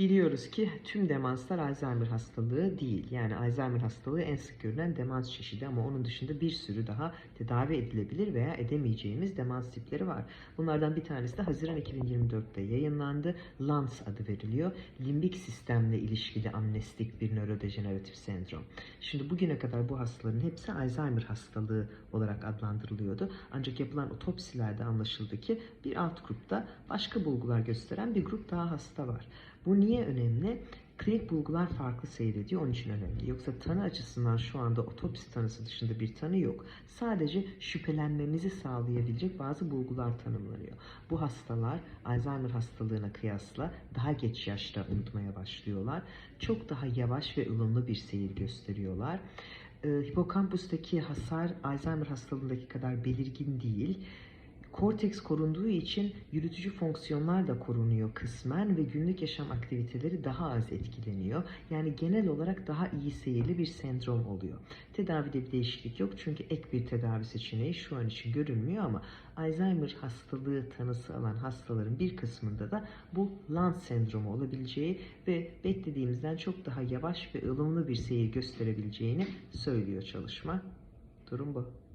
Biliyoruz ki tüm demanslar Alzheimer hastalığı değil. Yani Alzheimer hastalığı en sık görülen demans çeşidi ama onun dışında bir sürü daha tedavi edilebilir veya edemeyeceğimiz demans tipleri var. Bunlardan bir tanesi de Haziran 2024'te yayınlandı. LANS adı veriliyor. Limbik sistemle ilişkili amnestik bir nörodejeneratif sendrom. Şimdi bugüne kadar bu hastaların hepsi Alzheimer hastalığı olarak adlandırılıyordu. Ancak yapılan otopsilerde anlaşıldı ki bir alt grupta başka bulgular gösteren bir grup daha hasta var. Bu niye önemli? Klinik bulgular farklı seyrediyor, onun için önemli. Yoksa tanı açısından şu anda otopsi tanısı dışında bir tanı yok. Sadece şüphelenmemizi sağlayabilecek bazı bulgular tanımlanıyor. Bu hastalar Alzheimer hastalığına kıyasla daha geç yaşta unutmaya başlıyorlar. Çok daha yavaş ve ılımlı bir seyir gösteriyorlar. Ee, hipokampustaki hasar Alzheimer hastalığındaki kadar belirgin değil. Korteks korunduğu için yürütücü fonksiyonlar da korunuyor kısmen ve günlük yaşam aktiviteleri daha az etkileniyor. Yani genel olarak daha iyi seyirli bir sendrom oluyor. Tedavide bir değişiklik yok çünkü ek bir tedavi seçeneği şu an için görünmüyor ama Alzheimer hastalığı tanısı alan hastaların bir kısmında da bu Lanz sendromu olabileceği ve beklediğimizden çok daha yavaş ve ılımlı bir seyir gösterebileceğini söylüyor çalışma. Durum bu.